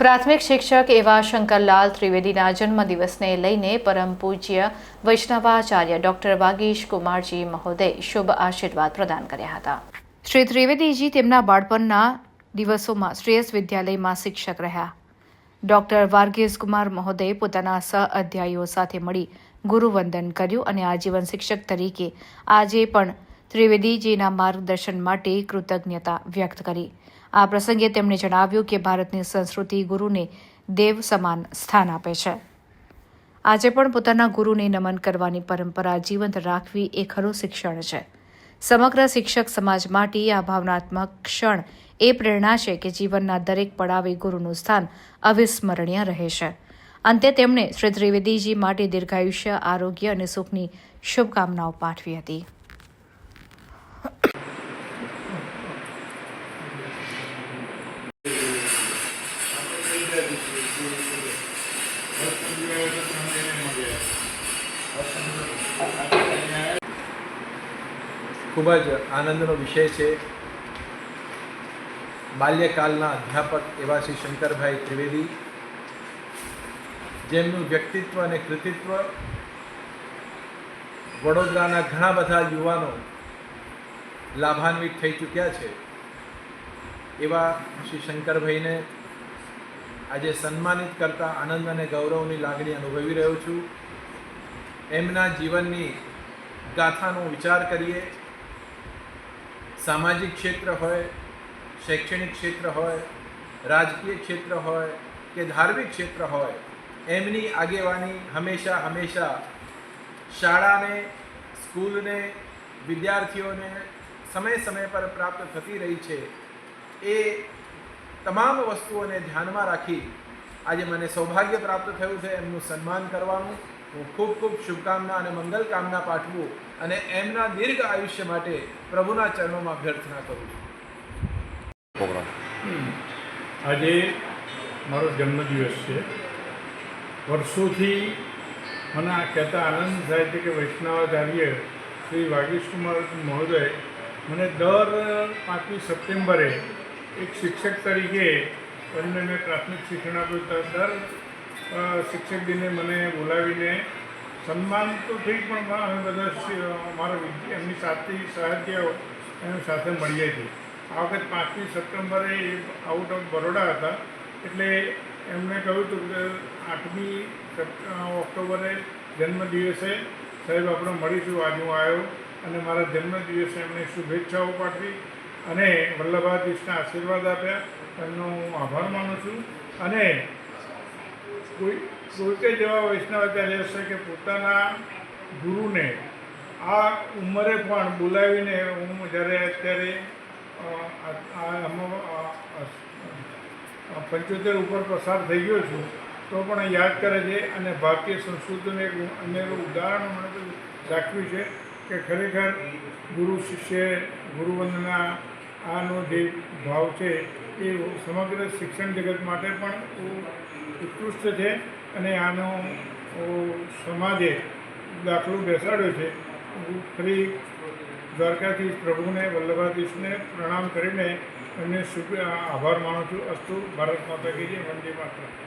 પ્રાથમિક શિક્ષક એવા શંકરલાલ ત્રિવેદીના જન્મદિવસને લઈને પરમ પૂજ્ય વૈષ્ણવાચાર્ય ડોક્ટર વાગીશ કુમારજી મહોદય શુભ આશીર્વાદ પ્રદાન કર્યા હતા. શ્રી ત્રિવેદીજી તેમના બાળપણના દિવસોમાં શ્રેયસ વિદ્યાલયમાં શિક્ષક રહ્યા. ડોક્ટર વાર્ગીસ કુમાર મહોદયે પોતાના સહ અધ્યાયીઓ સાથે મળી ગુરુવંદન કર્યું અને આજીવન શિક્ષક તરીકે આજે પણ ત્રિવેદીજીના માર્ગદર્શન માટે કૃતજ્ઞતા વ્યક્ત કરી. આ પ્રસંગે તેમણે જણાવ્યું કે ભારતની સંસ્કૃતિ ગુરુને દેવ સમાન સ્થાન આપે છે. આજે પણ પોતાના ગુરુને નમન કરવાની પરંપરા જીવંત રાખવી એ ખરું શિક્ષણ છે. સમગ્ર શિક્ષક સમાજ માટે આ ભાવનાત્મક ક્ષણ એ પ્રેરણા છે કે જીવનના દરેક પડાવે ગુરુનું સ્થાન અવિસ્મરણીય રહે છે. અંતે તેમણે શ્રી ત્રિવેદીજી માટે દીર્ઘાયુષ્ય, આરોગ્ય અને સુખની શુભકામનાઓ પાઠવી હતી. ખૂબ જ આનંદનો વિષય છે. બાલ્યકાલના અધ્યાપક એવા શ્રી શંકરભાઈ ત્રિવેદી, જેમનું વ્યક્તિત્વ અને કૃતિત્વ વડોદરાના ઘણા બધા યુવાનો લાભાન્વિત થઈ ચૂક્યા છે. એવા શ્રી શંકરભાઈને આજે સન્માનિત કરતા આનંદ અને ગૌરવની લાગણી અનુભવી રહ્યો છું. એમના જીવનની ગાથાનો વિચાર કરીએ. સામાજિક ક્ષેત્ર હોય, શૈક્ષણિક ક્ષેત્ર હોય, રાજકીય ક્ષેત્ર હોય કે ધાર્મિક ક્ષેત્ર હોય, એમની આગેવાની હંમેશા હંમેશા શાળાને, સ્કૂલને, વિદ્યાર્થીઓને સમય સમય પર પ્રાપ્ત થતી રહી છે. એ તમામ વસ્તુઓને ધ્યાનમાં રાખી આજે મને સૌભાગ્ય પ્રાપ્ત થયું છે એમનું સન્માન કરવાનું. હું ખૂબ ખૂબ શુભકામના અને મંગલ કામના પાઠવું અને એમના દીર્ઘ આયુષ્ય માટે પ્રભુના ચરણોમાં અભ્યર્થના કરું છું. આજે મારો જન્મદિવસ છે. વર્ષોથી મને આ કહેતા આનંદ થાય છે કે વૈષ્ણવાચાર્ય શ્રી વાગીશકુમાર મહોદય મને દર પાંચમી સપ્ટેમ્બરે એક શિક્ષક તરીકે એમને મેં પ્રાથમિક શિક્ષણ આપ્યું દર શિક્ષક દિને મને બોલાવીને સન્માન તો થઈ પણ અમે બધા અમારા એમની સાથે સાહિત્ય એમની સાથે મળીએ છીએ આ વખત પાંચમી સપ્ટેમ્બરે એ આઉટ ઓફ બરોડા હતા, એટલે એમણે કહ્યું હતું કે આઠમી ઓક્ટોબરે જન્મદિવસે સાહેબ આપણે મળીશું. આજે હું આવ્યો અને મારા જન્મદિવસે એમણે શુભેચ્છાઓ પાઠવી. અને વલ્લભાધીશના આશીર્વાદ આપ્યા. એમનો હું આભાર માનું છું. અને કોઈ કોઈકે જેવા વૈષ્ણવાચાર્ય હશે કે પોતાના ગુરુને આ ઉંમરે પણ બોલાવીને હું જ્યારે અત્યારે પંચોતેર ઉપર પસાર થઈ ગયો છું, તો પણ યાદ કરે છે. અને ભારતીય સંસ્કૃતિનું એક અનેરું ઉદાહરણ મને રાખ્યું છે કે ખરેખર ગુરુ શિષ્ય ગુરુવંદના આનો જે ભાવ છે એ સમગ્ર શિક્ષણ જગત માટે પણ ઉત્કૃષ્ટ છે અને આનો સમાજે દાખલો બેસાડ્યો છે. ફરી દ્વારકાધીશ પ્રભુને, વલ્લભાધીશને પ્રણામ કરીને એમને શુભ, આભાર માનું છું. અસ્તુ ભારત માતા કી જય. વંદે માતરમ.